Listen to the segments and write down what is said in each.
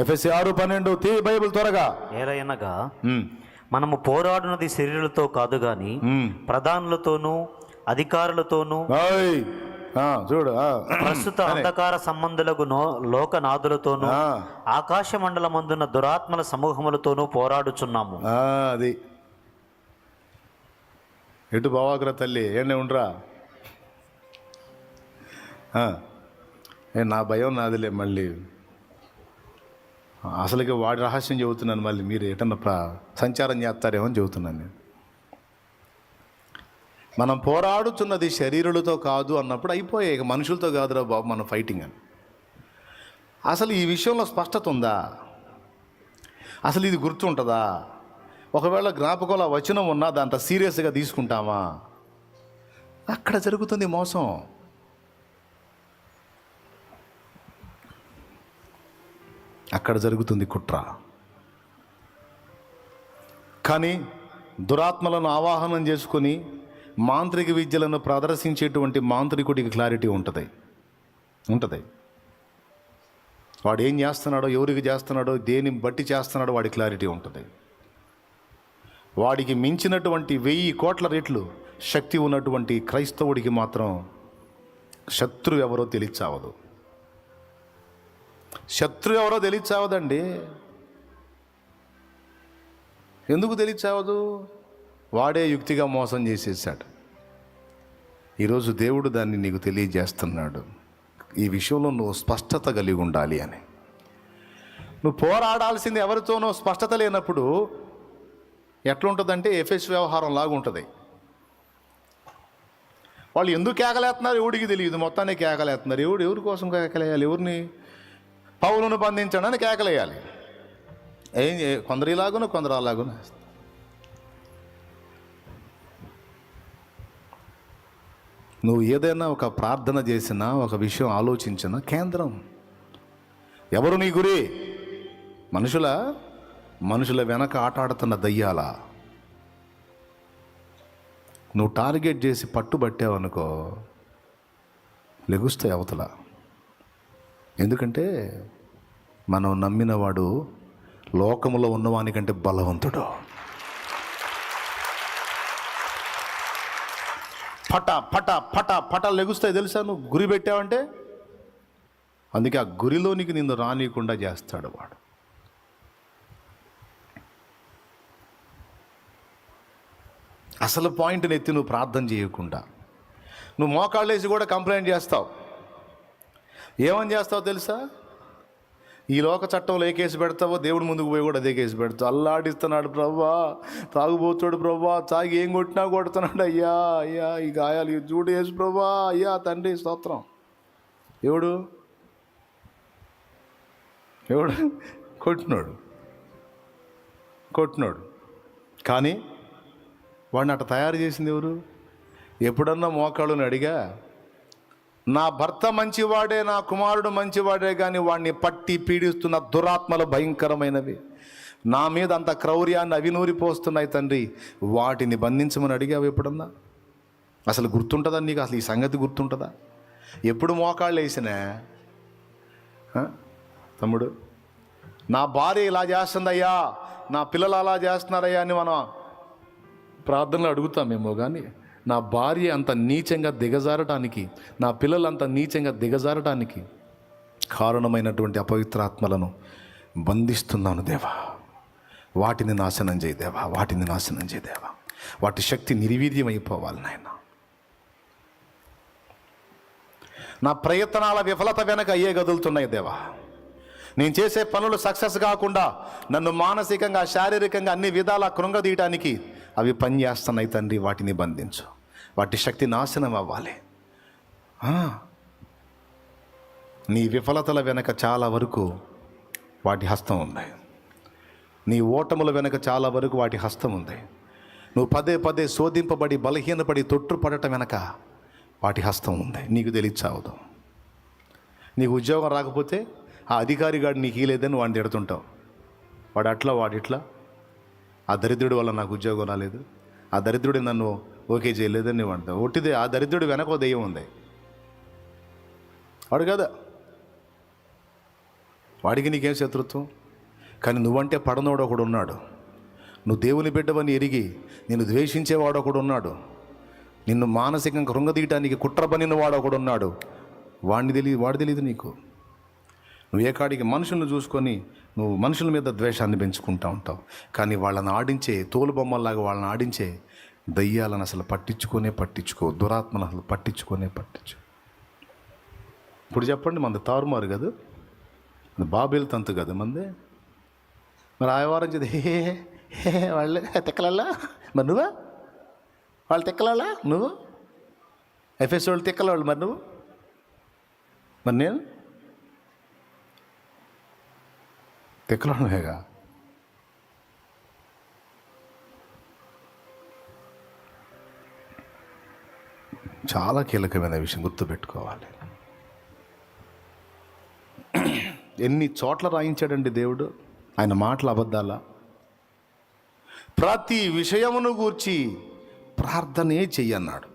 FSC ఆరు పన్నెండు. తీ బైబిల్ త్వరగా. ఏలయనగా మనము పోరాడునది శరీరులతో కాదు గాని. ప్రధానులతోనూ అధికారులతోనూ చూడు. ప్రస్తుత అంధకార సంబంధులకు లోకనాథులతోనూ ఆకాశ మండలమందున్న దురాత్మల సమూహములతోనూ పోరాడుచున్నాము. అది. ఎటు బావాకురా తల్లి? ఏండే ఉండరా? నా భయం నాదిలే మళ్ళీ. అసలుకి వాడి రహస్యం చెబుతున్నాను మళ్ళీ మీరు ఎటన్నా ప్ర సంచారం చేస్తారేమో అని చెబుతున్నాను నేను. మనం పోరాడుతున్నది శరీరులతో కాదు అన్నప్పుడు అయిపోయాయి ఇక మనుషులతో కాదురా బాబు మన ఫైటింగ్ అని. అసలు ఈ విషయంలో స్పష్టత ఉందా? అసలు ఇది గుర్తుంటుందా? ఒకవేళ జ్ఞాపకంలో వచనం ఉన్నా దాంత సీరియస్గా తీసుకుంటామా? అక్కడ జరుగుతుంది మోసం. అక్కడ జరుగుతుంది కుట్ర. కానీ దురాత్మలను ఆవాహనం చేసుకొని మాంత్రిక విద్యలను ప్రదర్శించేటువంటి మాంత్రికుడికి క్లారిటీ ఉంటుంది. ఉంటుంది. వాడు ఏం చేస్తున్నాడో ఎవరికి చేస్తున్నాడో దేని బట్టి చేస్తున్నాడో వాడి క్లారిటీ ఉంటుంది. వాడికి మించినటువంటి వెయ్యి కోట్ల రెట్లు శక్తి ఉన్నటువంటి క్రైస్తవుడికి మాత్రం శత్రువు ఎవరో తెలియచావదు శత్రు ఎవరో తెలియచావదండి ఎందుకు తెలియచావదు వాడే యుక్తిగా మోసం చేసేసాడు. ఈరోజు దేవుడు దాన్ని నీకు తెలియజేస్తున్నాడు. ఈ విషయంలో నువ్వు స్పష్టత కలిగి ఉండాలి అని. నువ్వు పోరాడాల్సింది ఎవరితోనో స్పష్టత లేనప్పుడు ఎట్లుంటుందంటే ఎఫ్ఎస్ వ్యవహారం లాగా ఉంటుంది. వాళ్ళు ఎందుకు కేకలేస్తున్నారు? ఎవడికి తెలియదు. మొత్తాన్ని కేకలేస్తున్నారు. ఎవడు ఎవరి కోసం కేకలేయాలి? ఎవరిని? పౌలను బంధించడానికి కేకలేయాలి. ఏం కొందరు ఇలాగున కొందరు అలాగున నువ్వు ఏదైనా ఒక ప్రార్థన చేసినా ఒక విషయం ఆలోచించినా కేంద్రం. ఎవరు నీ గురి? మనుషుల? మనుషుల వెనక ఆటాడుతున్న దయ్యాల? నువ్వు టార్గెట్ చేసి పట్టుబట్టావనుకో లెగుస్తాయి అవతల. ఎందుకంటే మనం నమ్మినవాడు లోకములో ఉన్నవానికంటే బలవంతుడు. పట పట పట పట లెగుస్తాయి తెలుసా నువ్వు? గురి పెట్టావంటే? అందుకే ఆ గురిలోనికి నిన్ను రానియకుండా చేస్తాడు వాడు. అసలు పాయింట్ని ఎత్తి నువ్వు ప్రార్థన చేయకుండా. నువ్వు మోకాళ్ళేసి కూడా కంప్లైంట్ చేస్తావు. ఏమని చేస్తావు తెలుసా? ఈ లోక చట్టంలో ఏ కేసు పెడతావో దేవుడి ముందుకు పోయి కూడా అదే కేసు పెడతావు. అల్లాడిస్తున్నాడు ప్రవ్వా తాగుబోతాడు ప్రవ్వా తాగి ఏం కొట్టినా కొడుతున్నాడు. అయ్యా అయ్యా ఈ గాయాలు ఈ చూడు వేసు ప్రవ్వా అయ్యా తండ్రి స్తోత్రం. ఎవడు? ఎవడు? కొట్టినాడు. కొట్టినాడు. కానీ వాడిని అట్ట తయారు చేసింది ఎవరు? ఎప్పుడన్నా మోకాళ్ళని అడిగా? నా భర్త మంచివాడే నా కుమారుడు మంచివాడే కానీ వాడిని పట్టి పీడిస్తున్న దురాత్మలు భయంకరమైనవి. నా మీద అంత క్రౌర్యాన్ని అవినూరి పోస్తున్నాయి తండ్రి. వాటిని బంధించమని అడిగావు ఎప్పుడన్నా? అసలు గుర్తుంటుందా నీకు? అసలు ఈ సంగతి గుర్తుంటుందా? ఎప్పుడు మోకాళ్ళు వేసినా తమ్ముడు నా భార్య ఇలా చేస్తుందయ్యా నా పిల్లలు అలా చేస్తున్నారయ్యా అని మనం ప్రార్థనలు అడుగుతామేమో కానీ నా భార్య అంత నీచంగా దిగజారటానికి నా పిల్లలు అంత నీచంగా దిగజారటానికి కారణమైనటువంటి అపవిత్రాత్మలను బంధిస్తున్నాను దేవా. వాటిని నాశనం చేయదేవా వాటిని నాశనం చేయదేవా వాటి శక్తి నిర్వీర్యం అయిపోవాలి నాయన. నా ప్రయత్నాల విఫలత వెనక అయ్యే గదులుతున్నాయి దేవా. నేను చేసే పనులు సక్సెస్ కాకుండా నన్ను మానసికంగా శారీరకంగా అన్ని విధాలా కృంగదీయటానికి అవి పనిచేస్తున్నాయి తండ్రి వాటిని బంధించు. వాటి శక్తి నాశనం అవ్వాలి. నీ విఫలతల వెనక చాలా వరకు వాటి హస్తం ఉంది. నీ ఓటముల వెనక చాలా వరకు వాటి హస్తం ఉంది. నువ్వు పదే పదే శోధింపబడి బలహీనపడి తొట్టుపడటం వెనక వాటి హస్తం ఉంది. నీకు తెలియచావదు నీకు ఉద్యోగం రాకపోతే ఆ అధికారి గాడు నీకు లేదని వాడిని తిడుతుంటావు. వాడు అట్లా వాడిట్లా ఆ దరిద్రుడి వల్ల నాకు ఉద్యోగం రాలేదు. ఆ దరిద్రుడి నన్ను ఓకే చేయలేదని వాడతావు ఒట్టిదే ఆ దరిద్రుడి వెనక ఓ దెయ్యం ఉంది. వాడు కదా. వాడికి నీకేం శత్రుత్వం? కానీ నువ్వంటే పడనోడు ఒకడు ఉన్నాడు. నువ్వు దేవుని బిడ్డవని ఎరిగి నిన్ను ద్వేషించేవాడు ఒకడు ఉన్నాడు. నిన్ను మానసికంగా కృంగదీయటానికి కుట్ర పనిన వాడు ఒకడు ఉన్నాడు. వాడిని తెలియదు వాడు తెలియదు నీకు. నువ్వు ఏ కాడికి మనుషులను చూసుకొని నువ్వు మనుషుల మీద ద్వేషాన్ని పెంచుకుంటూ ఉంటావు. కానీ వాళ్ళని ఆడించే తోలు బొమ్మల్లాగా వాళ్ళని ఆడించే దయ్యాలను అసలు పట్టించుకొనే పట్టించుకో దురాత్మను అసలు పట్టించుకొనే పట్టించు. ఇప్పుడు చెప్పండి మంది తారుమారు కదా. అది బాబేలు తంతు కదా మంది. మరి ఆయవారం వారం హే హే వాళ్ళు తిక్కలల్లా మరి నువ్వా? వాళ్ళు తిక్కలాలా? నువ్వు? ఎఫ్ఎస్ వాళ్ళు తిక్కల వాళ్ళు మరి నువ్వు? మరి నేను? తిక్కలోనేగా చాలా కీలకమైన విషయం గుర్తుపెట్టుకోవాలి. ఎన్ని చోట్ల రాయించాడండి దేవుడు? ఆయన మాటలు అబద్ధాలా? ప్రతి విషయమును గూర్చి ప్రార్థనే చెయ్యన్నాడు.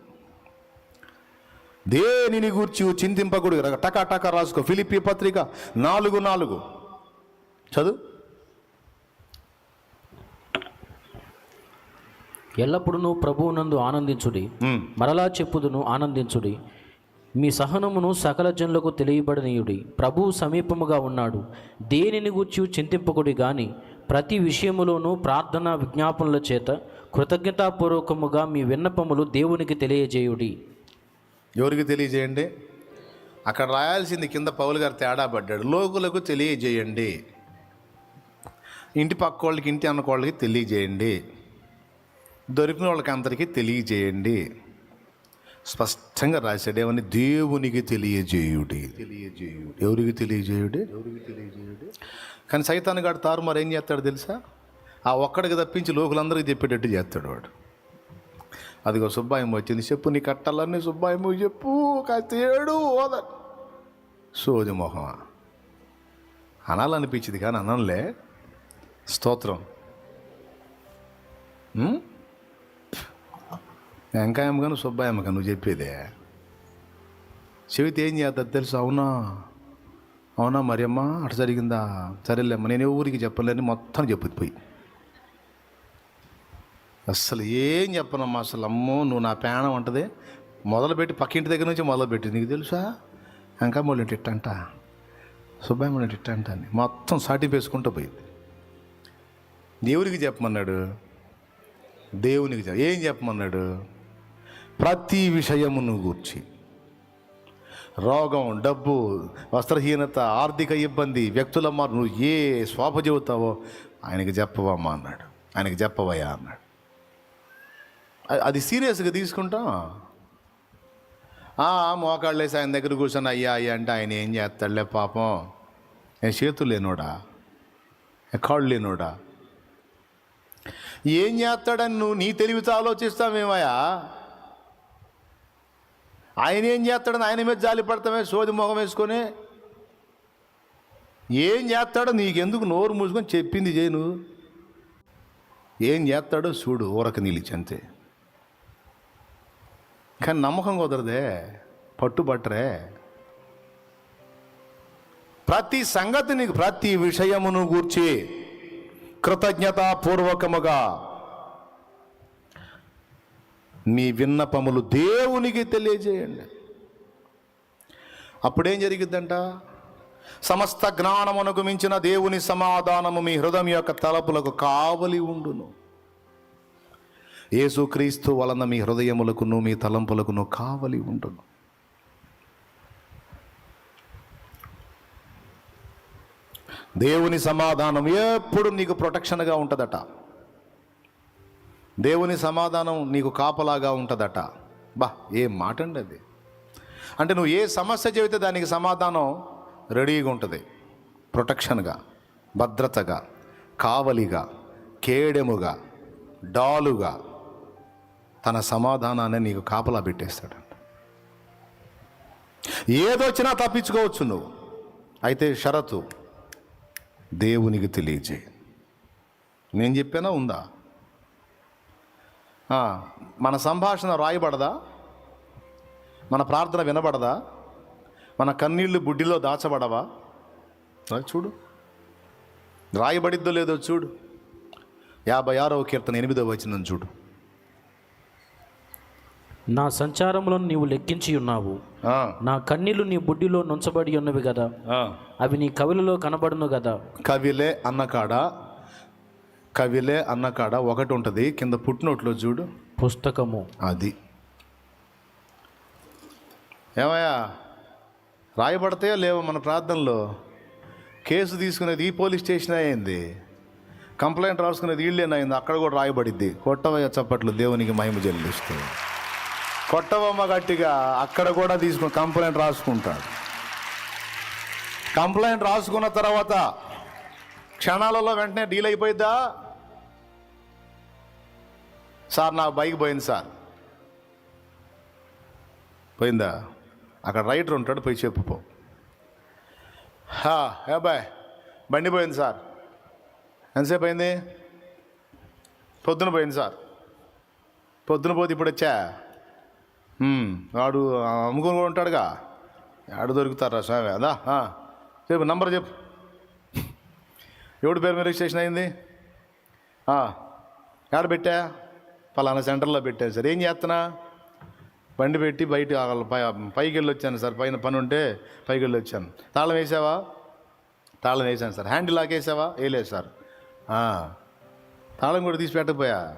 దేనిని గూర్చి చింతింపకూడదు. టకా టకా రాసుకో. ఫిలిపి పత్రిక నాలుగు నాలుగు. చదువు? ఎల్లప్పుడూ ప్రభువునందు ఆనందించుడి. మరలా చెప్పుదును ఆనందించుడి. మీ సహనమును సకల జనులకు తెలియబడనీయుడి. ప్రభువు సమీపముగా ఉన్నాడు. దేనిని గూర్చి చింతింపకుడి గాని ప్రతి విషయములోనూ ప్రార్థన విజ్ఞాపనల చేత కృతజ్ఞతాపూర్వకముగా మీ విన్నపములు దేవునికి తెలియజేయుడి. ఎవరికి తెలియజేయండి? అక్కడ రాయాల్సింది కింద పౌలు గారు తేడా పడ్డాడు. లోకులకు తెలియజేయండి. ఇంటి పక్క వాళ్ళకి ఇంటి అన్న వాళ్ళకి తెలియజేయండి. దొరికిన వాళ్ళకి అందరికీ తెలియజేయండి. స్పష్టంగా రాశాడు. ఏమని? దేవునికి తెలియజేయుడి. తెలియజేయుడు. ఎవరికి తెలియజేయుడి? ఎవరికి తెలియజేయుడి? కానీ సైతాన్ గాడు తారు మరి ఏం చేస్తాడు తెలుసా? ఆ ఒక్కడికి తప్పించి లోకులందరికీ చెప్పేటట్టు చేస్తాడు వాడు. అదిగో సుబ్బాయమ్మ వచ్చింది. చెప్పు నీ కట్టాలన్నీ సుబ్బాయమ్మ చెప్పు. కాస్త ఏడు ఓద. సోజు మొహమా. అనాలనిపించింది కానీ అనంలే స్తోత్రం. వెంకాయమ్మ కానీ సుబ్బాయమ్మ కానీ నువ్వు చెప్పేదే. చెబితే ఏం చేద్దాం తెలుసు? అవునా? అవునా మరియమ్మ? అటు జరిగిందా? సరేలేమ్మ నేను ఊరికి చెప్పలేని మొత్తం చెప్పుది పోయి. అస్సలు ఏం చెప్పనమ్మా అసలు అమ్మో నువ్వు నా ప్రాణం అంటదే. మొదలుపెట్టి పక్కింటి దగ్గర నుంచి మొదలుపెట్టి నీకు తెలుసా? ఇంకా ఇట్టంట సుబ్బయ్య ఇట్టంట అని మొత్తం సాటి వేసుకుంటూ పోయింది. దేవునికి చెప్పమన్నాడు. దేవునికి చెప్ప ఏం చెప్పమన్నాడు? ప్రతి విషయమును గూర్చి. రోగం డబ్బు వస్త్రహీనత ఆర్థిక ఇబ్బంది వ్యక్తుల మారు నువ్వు ఏ స్వాప చెబుతావో ఆయనకి చెప్పవమ్మా అన్నాడు. ఆయనకి చెప్పవయ్యా అన్నాడు. అది సీరియస్గా తీసుకుంటాం. ఆ, మోకాళ్ళు ఆయన దగ్గర కూర్చొని అయ్యా అయ్యా అంటే ఆయన ఏం చేస్తాడులే పాపం. నేను చేతులు లేనోడా? కాళ్ళు లేనోడా? ఏం చేస్తాడని నువ్వు నీ తెలివితో ఆలోచిస్తావేమయ్యా ఆయన ఏం చేస్తాడని ఆయన మీద జాలి పడతామే సోది మొహం వేసుకొని? ఏం చేస్తాడో నీకెందుకు నోరు మూసుకొని చెప్పింది చేయి నువ్వు ఏం చేస్తాడో చూడు ఊరక నిలిచి అంతే. కానీ నమ్మకం కుదరదే పట్టుబట్టరే ప్రతి సంగతి నీకు ప్రతి విషయమును గూర్చి కృతజ్ఞతాపూర్వకముగా మీ విన్నపములు దేవునికి తెలియజేయండి. అప్పుడేం జరిగిద్దంట? సమస్త జ్ఞానమునకు మించిన దేవుని సమాధానము మీ హృదయం యొక్క తలపులకు కావలి ఉండును. యేసుక్రీస్తు వలన మీ హృదయములకును మీ తలంపులకును కావలి ఉండును. దేవుని సమాధానం ఎప్పుడు నీకు ప్రొటెక్షన్గా ఉంటుందట. దేవుని సమాధానం నీకు కాపలాగా ఉంటుందట. బా ఏం మాట అండి అది? అంటే నువ్వు ఏ సమస్య చెబితే దానికి సమాధానం రెడీగా ఉంటుంది. ప్రొటెక్షన్గా భద్రతగా కావలిగా కేడెముగా డాలుగా తన సమాధానాన్ని నీకు కాపలా పెట్టేస్తాడంట. ఏదొచ్చినా తప్పించుకోవచ్చు నువ్వు. అయితే షరతు దేవునికి తెలియజేయి. నేను చెప్పానా? ఉందా? మన సంభాషణ రాయబడదా? మన ప్రార్థన వినబడదా? మన కన్నీళ్ళు బుడ్డిలో దాచబడవా? చూడు. రాయబడిద్దో లేదో చూడు. యాభై ఆరవ కీర్తన ఎనిమిదవ వచనం చూడు. నా సంచారములను నీవు లెక్కించి ఉన్నావు. నా కన్నీళ్ళు నీ బుడ్డిలో నుంచబడి ఉన్నవి కదా. అవి నీ కవిలలో కనబడును కదా కవిలే అన్నకాడ కవిలే అన్నకాడ ఒకటి ఉంటుంది. కింద పుట్టినోట్లో చూడు. పుస్తకము. అది. ఏమయ్యా? రాయబడతాయో లేవో మన ప్రార్థనలో? కేసు తీసుకునేది ఈ పోలీస్ స్టేషన్ అయింది. కంప్లైంట్ రాసుకునేది వీళ్ళేనైంది అక్కడ కూడా రాయబడిద్ది. కొట్టవయ్య చప్పట్లు దేవునికి మహిమ చెల్లిస్తూ. కొట్టబొమ్మ గట్టిగా అక్కడ కూడా తీసుకుని కంప్లైంట్ రాసుకుంటాడు. కంప్లైంట్ రాసుకున్న తర్వాత క్షణాలలో వెంటనే డీల్ అయిపోయిద్దా? సార్ నా బైక్ పోయింది సార్. పోయిందా? అక్కడ రైటర్ ఉంటాడు పోయి చెప్పుపో ఏ బాయ్ బండి పోయింది సార్. ఎంతసేపు అయింది? పొద్దున పోయింది సార్. పొద్దున పోతే ఇప్పుడు వచ్చా? వాడు అమ్ముకొని కూడా ఉంటాడుగా. ఆడు దొరుకుతారా స్వామి? అదా? చెప్పు నంబర్ చెప్పు. ఎవడి పేరు మీద రిజిస్ట్రేషన్ అయింది? ఆడ ఎక్కడ పెట్టా? పలానా సెంటర్లో పెట్టాను సార్ ఏం చేస్తున్నా? బండి పెట్టి బయట పై పైకి వెళ్ళి వచ్చాను సార్. పైన పని ఉంటే పైకి వెళ్ళి వచ్చాను. తాళం వేసావా? తాళం వేసాను సార్. హ్యాండిల్ లాగేసావా వేయలేదు సార్. తాళం కూడా తీసి పెట్టకపోయా?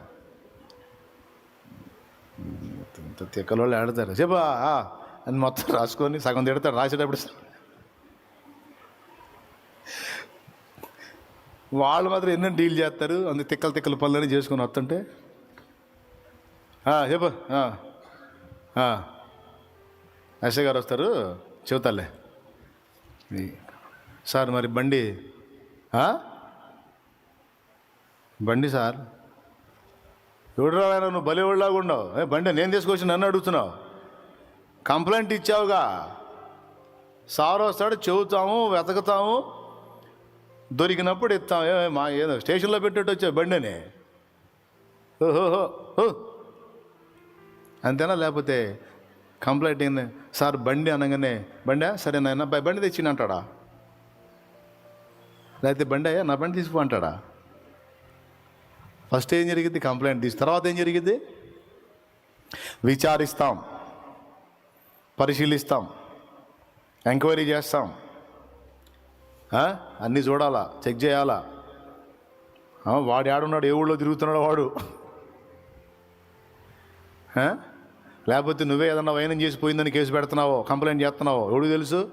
ఇంత తిక్కలోళ్ళు ఆడతారు చెప్పా అని మొత్తం రాసుకొని సగం తిడతాడు. రాసేటప్పుడు వాళ్ళు మాత్రం ఎన్నో డీల్ చేస్తారు. అందుకు తిక్కలు తిక్కల పనులని చేసుకొని వస్తుంటే. చెప్ప చెప్పు గారు వస్తారు. చెబుతాలే. సార్ మరి బండి బండి సార్. ఎవడు ఆయన నువ్వు బలివాళ్ళలాగా ఉండవు ఏ బండి నేను తీసుకొచ్చి నన్ను అడుగుతున్నావు. కంప్లైంట్ ఇచ్చావుగా. సార్ వస్తాడు చెబుతాము వెతకుతాము. దొరికినప్పుడు ఇస్తాం. ఏ మా ఏదో స్టేషన్లో పెట్టేట్టు వచ్చావు బండిని. ఓహో అంతేనా? లేకపోతే కంప్లైంట్ ఏంది? సార్ బండి అనగానే బండా సరే నాయన బండి తెచ్చిన అంటాడా? లేకపోతే బండి అయ్యా నా బండి తీసుకో అంటాడా? ఫస్ట్ ఏం జరిగింది? కంప్లైంట్ తీసి. తర్వాత ఏం జరిగింది? విచారిస్తాం. పరిశీలిస్తాం. ఎంక్వైరీ చేస్తాం. అన్నీ చూడాలా? చెక్ చేయాలా? వాడు ఆడున్నాడు ఏ ఊళ్ళో తిరుగుతున్నాడు వాడు? లేకపోతే నువ్వే ఏదన్నా వైనం చేసిపోయిందని కేసు పెడుతున్నావో? కంప్లైంట్ చేస్తున్నావో? ఎవడు తెలుసు?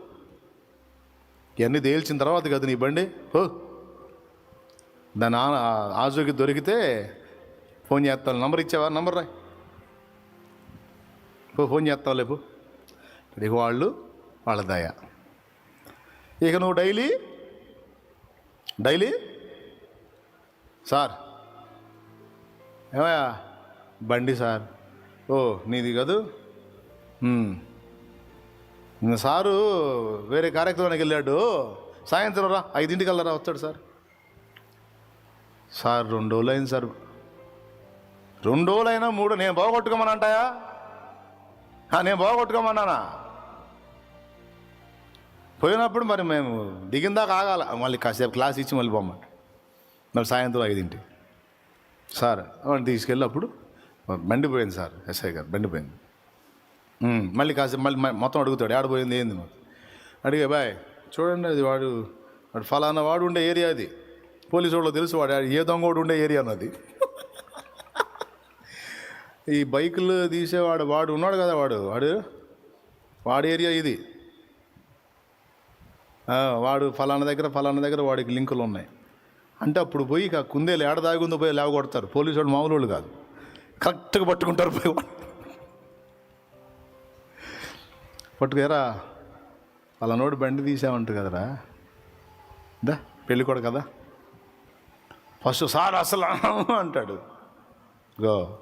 ఇవన్నీ తేల్చిన తర్వాత కదా నీ బండి? ఓ! దాని ఆ- దొరికితే ఫోన్ చేస్తాను. నంబర్ ఇచ్చావా? నంబర్ రాయ్. పో ఫోన్ చేస్తావు లేపు? ఇక వాళ్ళు వాళ్ళ దయ. ఇక నువ్వు డైలీ డైలీ? సార్. ఏమయ్యా? బండి సార్. ఓ నీది కదూ? ఇంక సారు వేరే కార్యక్రమానికి వెళ్ళాడు. సాయంత్రం రా ఐదింటికి వెళ్ళరా వస్తాడు సార్. సార్ రెండు రోజులు అయింది సార్. రెండు రోజులైనా మూడు నేను బాగొట్టుకోమని అంటాయా నేను బాగొట్టుకోమన్నానా? పోయినప్పుడు మరి మేము దిగిన దాకా ఆగాల. మళ్ళీ కాసేపు క్లాస్ ఇచ్చి మళ్ళీ పోమంట. మళ్ళీ సాయంత్రం ఐదింటి సార్ తీసుకెళ్ళి తీసుకెళ్ళినప్పుడు బండి పోయింది సార్ ఎస్ఐ గారు బండి పోయింది మళ్ళీ కాసేపు మళ్ళీ మొత్తం అడుగుతాడు ఆడిపోయింది ఏంది? మొత్తం అడిగే బాయ్ చూడండి అది వాడు వాడు ఫలానా వాడు ఉండే ఏరియా అది. పోలీసు వాళ్ళు తెలుసు వాడు ఏ దొంగ వాడు ఉండే ఏరియా అన్నది ఈ బైకులు తీసేవాడు వాడు ఉన్నాడు కదా వాడు వాడు? వాడి ఏరియా ఇది. వాడు ఫలానా దగ్గర ఫలానా దగ్గర వాడికి లింకులు ఉన్నాయి. అంటే అప్పుడు పోయి ఇక కుందేలు ఏడ దాగుందో పోయి లేవగొడతారు. పోలీసు వాడు మామూలు వాళ్ళు కాదు. కరెక్ట్గా పట్టుకుంటారు పోయి పట్టుకురా వాళ్ళ నోటి బండి తీసామంటారు కదరా. దా పెళ్ళి కూడా కదా? ఫస్ట్ సార్ అసలు అంటాడు. గో.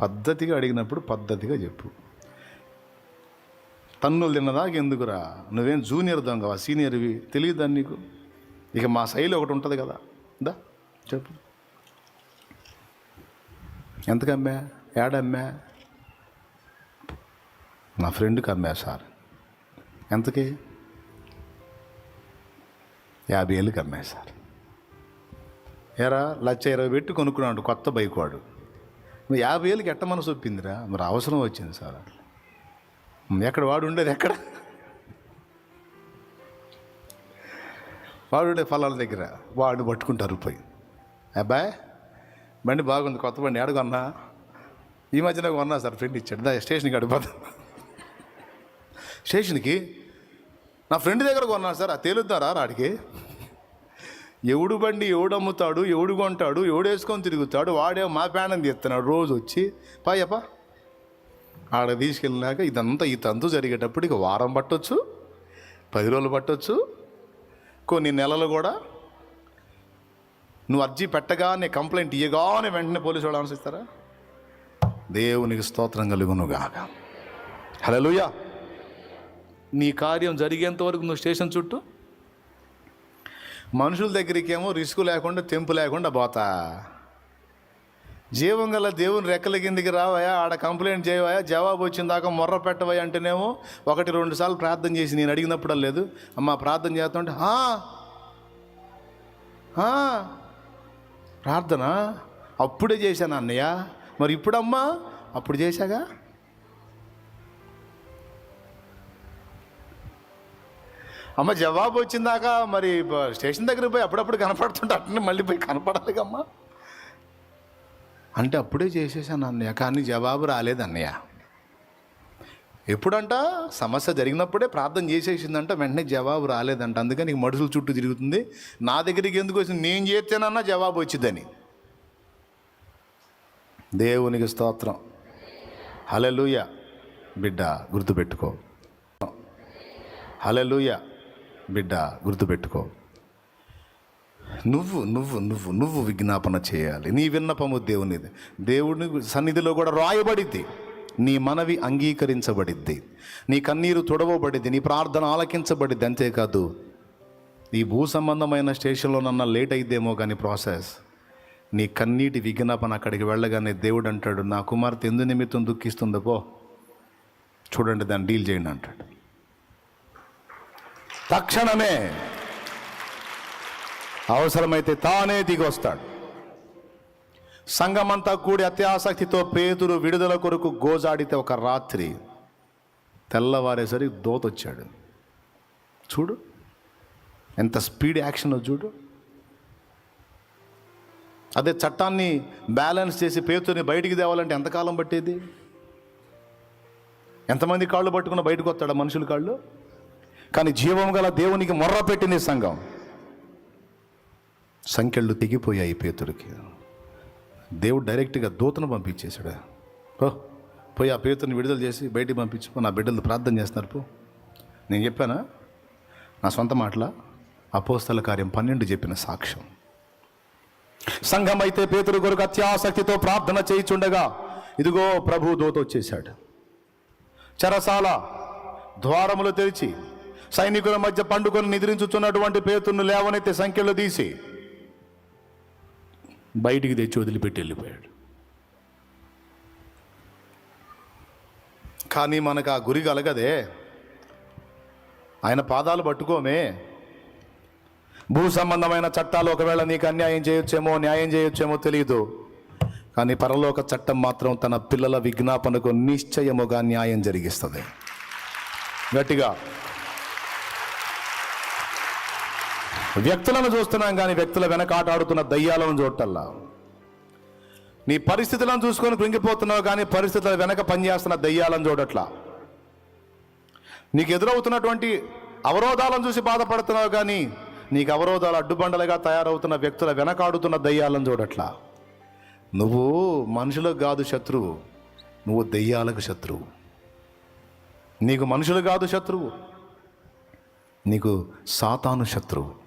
పద్ధతిగా అడిగినప్పుడు పద్ధతిగా చెప్పు. తన్నులు తిన్నదాకా ఎందుకురా? నువ్వేం జూనియర్ దొంగవా? సీనియర్వి? తెలియదా నీకు? ఇక మా శైలి ఒకటి ఉంటుంది కదా. దా చెప్పు. ఎంతకమ్మా? ఏడమ్మా? నా ఫ్రెండ్కి అమ్మా సార్. ఎంతకి? యాభై ఏళ్ళకి అమ్మేశారు ఎరా లక్ష ఇరవై పెట్టి కొనుక్కున్నాడు కొత్త బైక్ వాడు. యాభై ఏళ్ళకి ఎట్ట మనసు ఒప్పిందిరా? మరి అవసరం వచ్చింది సార్. ఎక్కడ వాడు ఉండేది ఎక్కడ? వాడు ఉండే ఫలాల దగ్గర వాడు పట్టుకుంటారు పోయి అబ్బాయ్ బండి బాగుంది కొత్త బండి ఏడ కొన్నా? ఈ మధ్యన కొన్నా సార్ ఫ్రెండ్ ఇచ్చాడు. దా స్టేషన్కి అడిగిపోతా స్టేషన్కి? నా ఫ్రెండ్ దగ్గర కొన్నాను సార్ ఆ తేలుద్దారా రాడికి. ఎవడు బండి ఎవడు అమ్ముతాడు ఎవడు కొంటాడు ఎవడు వేసుకొని తిరుగుతాడు వాడే మా ప్రాణం తీస్తున్నాడు రోజు వచ్చి పాయప్ప ఆడ తీసుకెళ్ళినాక ఇదంతా ఈ తంతు ఇక వారం పట్టొచ్చు పది రోజులు పట్టొచ్చు కొన్ని నెలలు కూడా నువ్వు అర్జీ పెట్టగానే కంప్లైంట్ ఇయ్యగానే వెంటనే పోలీసు వాళ్ళు ఆలోచిస్తారా దేవునికి స్తోత్రం కలుగునుగాక. హలో హలోయా నీ కార్యం జరిగేంత వరకు నువ్వు స్టేషన్ చుట్టూ మనుషుల దగ్గరికి ఏమో రిస్క్ లేకుండా తెంపు లేకుండా పోతా. జీవం గల దేవుని రెక్కల కిందికి రావాయా ఆడ కంప్లైంట్ చేయవాయా జవాబు వచ్చిన దాకా మొర్ర పెట్టవా అంటేనేమో ఒకటి రెండు సార్లు ప్రార్థన చేసి నేను అడిగినప్పుడు లేదు. అమ్మ ప్రార్థన చేస్తుంటే ప్రార్థన? అప్పుడే చేశాను అన్నయ్య? మరి ఇప్పుడమ్మా? అప్పుడు చేశాగా? అమ్మ జవాబు వచ్చిందాక మరి స్టేషన్ దగ్గర పోయి అప్పుడప్పుడు కనపడుతుంటే అట్లనే మళ్ళీ పోయి కనపడాలి అమ్మా అంటే అప్పుడే చేసేసాను అన్నయ్య కానీ జవాబు రాలేదు అన్నయ్య. ఎప్పుడంట? సమస్య జరిగినప్పుడే ప్రార్థన చేసేసిందంట వెంటనే జవాబు రాలేదంట. అందుకని నీకు మడుసుల చుట్టూ తిరుగుతుంది. నా దగ్గరికి ఎందుకు వచ్చింది? నేను చేస్తేనన్నా జవాబు వచ్చిందని. దేవునికి స్తోత్రం. హలెలుయ బిడ్డ గుర్తుపెట్టుకో. హలెలుయ బిడ్డ గుర్తుపెట్టుకో. నువ్వు నువ్వు నువ్వు నువ్వు విజ్ఞాపన చేయాలి. నీ విన్నపము దేవునిది. దేవుని సన్నిధిలో కూడా రాయబడిద్ది. నీ మనవి అంగీకరించబడిద్ది. నీ కన్నీరు తుడవబడిద్ది. నీ ప్రార్థన ఆలకించబడిద్ది. అంతేకాదు ఈ భూ సంబంధమైన స్టేషన్లో నన్న లేట్ అయిద్దేమో కానీ ప్రాసెస్. నీ కన్నీటి విజ్ఞాపన అక్కడికి వెళ్ళగానే దేవుడు అంటాడు నా కుమార్తె ఎందు నిమిత్తం దుఃఖిస్తుందో పో. చూడండి దాన్ని డీల్ చేయండి అంటాడు. తక్షణమే అవసరమైతే తానే దిగి వస్తాడు సంఘమంతా కూడి అత్యాసక్తితో పేతురు విడుదల కొరకు గోజాడితే ఒక రాత్రి తెల్లవారేసరి దోతొచ్చాడు. చూడు ఎంత స్పీడ్ యాక్షన్ చూడు. అదే చట్టాన్ని బ్యాలెన్స్ చేసి పేతుని బయటికి తేవాలంటే ఎంతకాలం పట్టేది? ఎంతమంది కాళ్ళు పట్టుకున్న బయటకు వస్తాడా మనుషుల కాళ్ళు? కానీ జీవం గల దేవునికి మొర్ర పెట్టింది సంఘం. సంఖ్యలు తెగిపోయాయి పేతుడికి దేవుడు డైరెక్ట్గా దూతను పంపించేశాడు. పో పోయి ఆ పేతుని విడుదల చేసి బయటికి పంపించు పో, నా బిడ్డలు ప్రార్థన చేస్తున్నారు పో. నేను చెప్పానా? నా సొంత మాటల? అపోస్తల కార్యం పన్నెండు చెప్పిన సాక్ష్యం. సంఘం అయితే పేతురు కొరకు అత్యాసక్తితో ప్రార్థన చేయిచుండగా ఇదిగో ప్రభు దూత వచ్చేశాడు. చెరసాల ద్వారములు తెరిచి సైనికుల మధ్య పండుకొని నిద్రించుతున్నటువంటి పేతుర్ను లేవనైతే సంఖ్యలో తీసి బయటికి తెచ్చి వదిలిపెట్టి వెళ్ళిపోయాడు. కానీ మనకు ఆ గురి కలగదే. ఆయన పాదాలు పట్టుకోమే. భూ సంబంధమైన చట్టాలు ఒకవేళ నీకు అన్యాయం చేయొచ్చేమో న్యాయం చేయొచ్చేమో తెలియదు కానీ పరలోక చట్టం మాత్రం తన పిల్లల విజ్ఞాపనకు నిశ్చయముగా న్యాయం జరిగిస్తుంది. గట్టిగా. వ్యక్తులను చూస్తున్నాం కానీ వ్యక్తుల వెనకాటాడుతున్న దయ్యాలను చూడటల్లా? నీ పరిస్థితులను చూసుకొని కృంగిపోతున్నావు కానీ పరిస్థితుల వెనక పనిచేస్తున్న దయ్యాలను చూడట్లా? నీకు ఎదురవుతున్నటువంటి అవరోధాలను చూసి బాధపడుతున్నావు కానీ నీకు అవరోధాలు అడ్డుబండలుగా తయారవుతున్న వ్యక్తుల వెనకాడుతున్న దయ్యాలను చూడట్లా? నువ్వు మనుషులకు కాదు శత్రువు నువ్వు దెయ్యాలకు శత్రువు. నీకు మనుషులు కాదు శత్రువు నీకు సాతాను శత్రువు.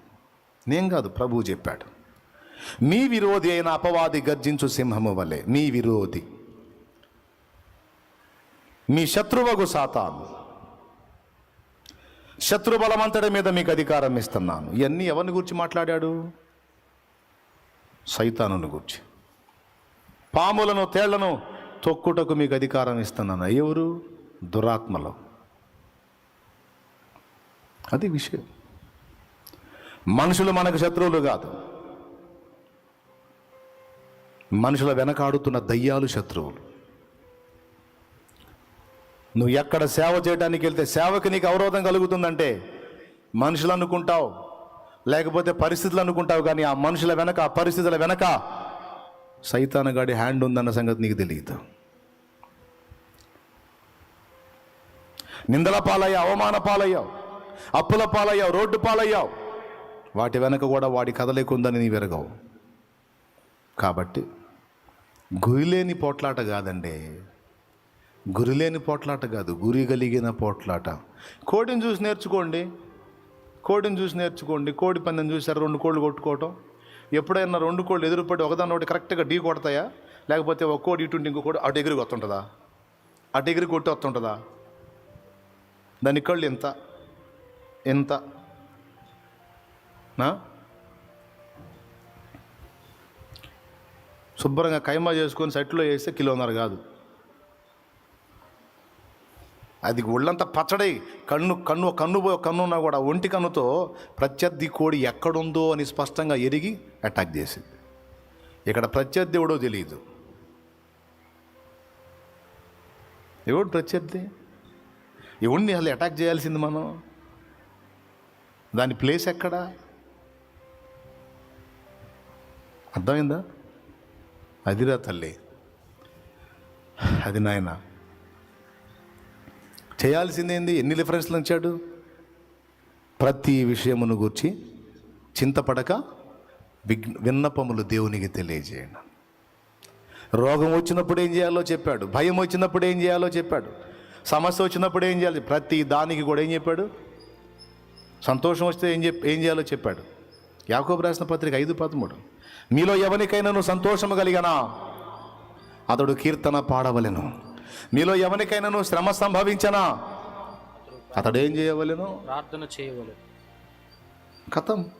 నేను కాదు ప్రభువు చెప్పాడు. మీ విరోధి అయిన అపవాది గర్జించు సింహము వలె మీ విరోధి. మీ శత్రువగు సాతాను. శత్రుబలమంతటి మీద మీకు అధికారం ఇస్తున్నాను. ఇవన్నీ ఎవరిని గురించి మాట్లాడాడు? సైతానుని గురించి. పాములను తేళ్ళను తొక్కుటకు మీకు అధికారం ఇస్తున్నాను. ఎవరు? దురాత్మలు. అది విషయం. మనుషులు మనకు శత్రువులు కాదు. మనుషుల వెనకాడుతున్న దయ్యాలు శత్రువులు. నువ్వు ఎక్కడ సేవ చేయడానికి వెళ్తే సేవకి నీకు అవరోధం కలుగుతుందంటే మనుషులు అనుకుంటావు లేకపోతే పరిస్థితులు అనుకుంటావు కానీ ఆ మనుషుల వెనక ఆ పరిస్థితుల వెనక సైతానగాడి హ్యాండ్ ఉందన్న సంగతి నీకు తెలియదు. నిందల పాలయ్యావు అవమాన పాలయ్యావు అప్పుల పాలయ్యావు రోడ్డు పాలయ్యావు వాటి వెనక కూడా వాడి కదలేకుందని నీ విరగవు. కాబట్టి గురిలేని పోట్లాట కాదండి. గురిలేని పోట్లాట కాదు గురి కలిగిన పోట్లాట. కోడిని చూసి నేర్చుకోండి. కోడిని చూసి నేర్చుకోండి. కోడి పందెం చూసారు రెండు కోళ్ళు కొట్టుకోవటం. ఎప్పుడైనా రెండు కోళ్ళు ఎదురుపడి ఒకదాని ఒకటి కరెక్ట్గా డీ కొడతాయా? లేకపోతే ఒక కోడి ఇటు ఇంకో కోడి అటు ఎగిరి వస్తుంటుందా అటు ఎగిరి కొట్టి వస్తుంటుందా? దాని కళ్ళు ఎంత? ఎంత? నా? శుభ్రంగా కైమా చేసుకొని సెట్లో వేస్తే కిలోన్నర కాదు. అది ఒళ్ళంతా పచ్చడి. కన్ను కన్ను కన్ను పో- కన్ను ఉన్నా కూడా ఒంటి కన్నుతో ప్రత్యర్థి కోడి ఎక్కడుందో అని స్పష్టంగా ఎరిగి అటాక్ చేసింది. ఇక్కడ ప్రత్యర్థి ఎవడో తెలియదు ఎవడు ప్రత్యర్థి? ఎవడిని అసలు అటాక్ చేయాల్సింది మనం? దాని ప్లేస్ ఎక్కడా? అర్థమైందా? అదిరా తల్లి. అది నాయన. చేయాల్సిందేంది ఎన్ని రిఫరెన్స్లు ఇచ్చాడు ప్రతి విషయమును గూర్చి చింతపడక విఘ్ విన్నపములు దేవునికి తెలియజేయండి. రోగం వచ్చినప్పుడు ఏం చేయాలో చెప్పాడు. భయం వచ్చినప్పుడు ఏం చేయాలో చెప్పాడు. సమస్య వచ్చినప్పుడు ఏం చేయాలి? ప్రతి దానికి కూడా ఏం చెప్పాడు? సంతోషం వస్తే ఏం చెప్ ఏం చేయాలో చెప్పాడు. యాకోబు రాసిన పత్రిక ఐదు పదమూడు. మీలో ఎవరికైనాను సంతోషము కలిగనా? అతడు కీర్తన పాడవలెను. మీలో ఎవరికైనాను శ్రమ సంభవించనా? అతడు ఏం చేయవలెను? ప్రార్థన చేయవలెను. కథం